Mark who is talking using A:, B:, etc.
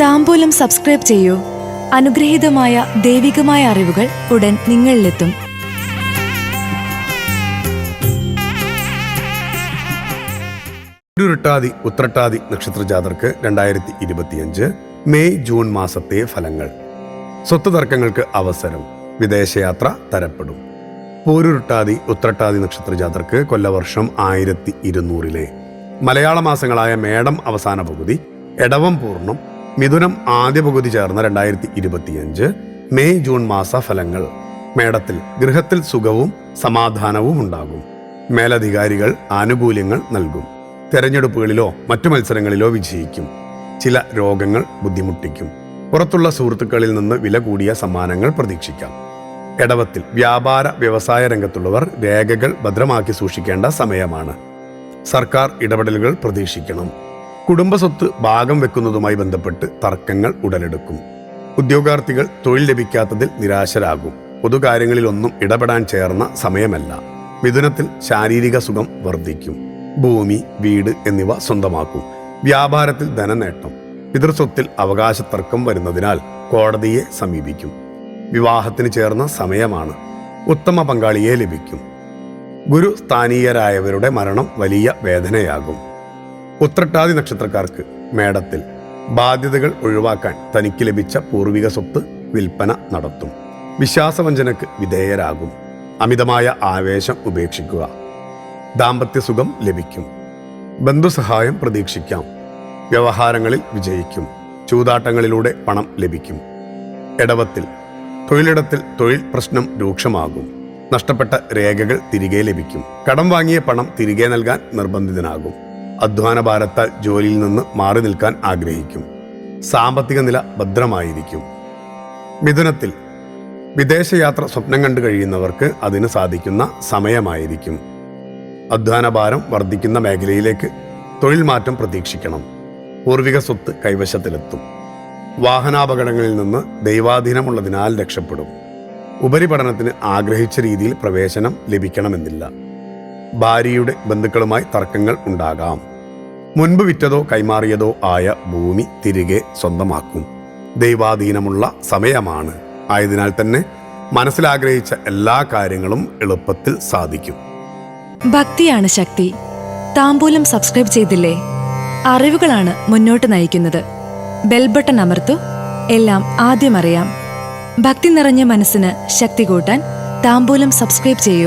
A: താമ്പൂലം subscribe ചെയ്യൂ. അനുഗ്രഹീതമായ ദൈവികമായ അറിവുകൾ ഉടൻ നിങ്ങളിലെത്തും.
B: ഉരുട്ടാതി ഉത്രട്ടാതി നക്ഷത്ര ജാതർക്ക് രണ്ടായിരത്തി ഇരുപത്തിയഞ്ച് മെയ് ജൂൺ മാസത്തെ ഫലങ്ങൾ. സ്വത്ത് തർക്കങ്ങൾക്ക് അവസരം വിദേശയാത്ര തരപ്പെടും. പൂരുരുട്ടാതി ഉത്രട്ടാതി നക്ഷത്ര ജാതർക്ക് കൊല്ലവർഷം ആയിരത്തി ഇരുന്നൂറിലെ മലയാള മാസങ്ങളായ മേടം അവസാന പകുതി എടവം പൂർണം മിഥുനം ആദ്യ പകുതി ചേർന്ന രണ്ടായിരത്തി ഇരുപത്തിയഞ്ച് മെയ് ജൂൺ മാസ ഫലങ്ങൾ. മേടത്തിൽ ഗൃഹത്തിൽ സുഖവും സമാധാനവും ഉണ്ടാകും. മേലധികാരികൾ ആനുകൂല്യങ്ങൾ നൽകും. തെരഞ്ഞെടുപ്പുകളിലോ മറ്റു മത്സരങ്ങളിലോ വിജയിക്കും. ചില രോഗങ്ങൾ ബുദ്ധിമുട്ടിക്കും. പുറത്തുള്ള സുഹൃത്തുക്കളിൽ നിന്ന് വില കൂടിയ സമ്മാനങ്ങൾ പ്രതീക്ഷിക്കാം. ഇടവത്തിൽ വ്യാപാര വ്യവസായ രംഗത്തുള്ളവർ രേഖകൾ ഭദ്രമാക്കി സൂക്ഷിക്കേണ്ട സമയമാണ്. സർക്കാർ ഇടപെടലുകൾ പ്രതീക്ഷിക്കണം. കുടുംബസ്വത്ത് ഭാഗം വെക്കുന്നതുമായി ബന്ധപ്പെട്ട് തർക്കങ്ങൾ ഉടലെടുക്കും. ഉദ്യോഗാർത്ഥികൾ തൊഴിൽ ലഭിക്കാത്തതിൽ നിരാശരാകും. പൊതുകാര്യങ്ങളിലൊന്നും ഇടപെടാൻ ചേർന്ന സമയമല്ല. മിഥുനത്തിൽ ശാരീരിക സുഖം വർദ്ധിക്കും. ഭൂമി വീട് എന്നിവ സ്വന്തമാക്കും. വ്യാപാരത്തിൽ ധനനേട്ടം. പിതൃസ്വത്തിൽ അവകാശ തർക്കം വരുന്നതിനാൽ കോടതിയെ സമീപിക്കും. വിവാഹത്തിന് ചേർന്ന സമയമാണ്. ഉത്തമ പങ്കാളിയെ ലഭിക്കും. ഗുരു സ്ഥാനീയരായവരുടെ മരണം വലിയ വേദനയാകും. ഉത്രട്ടാതി നക്ഷത്രക്കാർക്ക് മേടത്തിൽ ബാധ്യതകൾ ഒഴിവാക്കാൻ തനിക്ക് ലഭിച്ച പൂർവിക സ്വത്ത് വിൽപ്പന നടത്തും. വിശ്വാസവഞ്ചനക്ക് വിധേയരാകും. അമിതമായ ആവേശം ഉപേക്ഷിക്കുക. ദാമ്പത്യ സുഖം ലഭിക്കും. ബന്ധുസഹായം പ്രതീക്ഷിക്കാം. വ്യവഹാരങ്ങളിൽ വിജയിക്കും. ചൂതാട്ടങ്ങളിലൂടെ പണം ലഭിക്കും. ഇടവത്തിൽ തൊഴിലിടത്തിൽ തൊഴിൽ പ്രശ്നം രൂക്ഷമാകും. നഷ്ടപ്പെട്ട രേഖകൾ തിരികെ ലഭിക്കും. കടം വാങ്ങിയ പണം തിരികെ നൽകാൻ നിർബന്ധിതനാകും. അധ്വാന ഭാരത്താൽ ജോലിയിൽ നിന്ന് മാറി നിൽക്കാൻ ആഗ്രഹിക്കും. സാമ്പത്തിക നില ഭദ്രമായിരിക്കും. മിഥുനത്തിൽ വിദേശയാത്ര സ്വപ്നം കണ്ടു കഴിയുന്നവർക്ക് അതിന് സാധിക്കുന്ന സമയമായിരിക്കും. അധ്വാനഭാരം വർദ്ധിക്കുന്ന മേഖലയിലേക്ക് തൊഴിൽ മാറ്റം പ്രതീക്ഷിക്കണം. പൂർവിക സ്വത്ത് കൈവശത്തിലെത്തും. വാഹനാപകടങ്ങളിൽ നിന്ന് ദൈവാധീനമുള്ളതിനാൽ രക്ഷപ്പെടും. ഉപരിപഠനത്തിന് ആഗ്രഹിച്ച രീതിയിൽ പ്രവേശനം ലഭിക്കണമെന്നില്ല. ഭാര്യയുടെ ബന്ധുക്കളുമായി തർക്കങ്ങൾ ഉണ്ടാകാം. മുൻപ് വിറ്റതോ കൈമാറിയതോ ആയ ഭൂമി തിരികെ സ്വന്തമാക്കും. ദൈവാധീനമുള്ള സമയമാണ്. ആയതിനാൽ തന്നെ മനസ്സിലാഗ്രഹിച്ച എല്ലാ കാര്യങ്ങളും എളുപ്പത്തിൽ സാധിക്കും.
A: ഭക്തിയാണ് ശക്തി. താമ്പൂലം സബ്സ്ക്രൈബ് ചെയ്തില്ലേ? അറിവുകളാണ് മുന്നോട്ട് നയിക്കുന്നത്. ബെൽബട്ടൺ അമർത്തു. എല്ലാം ആദ്യം അറിയാം. ഭക്തി നിറഞ്ഞ മനസ്സിന് ശക്തി കൂട്ടാൻ താമ്പൂലം സബ്സ്ക്രൈബ് ചെയ്യൂ.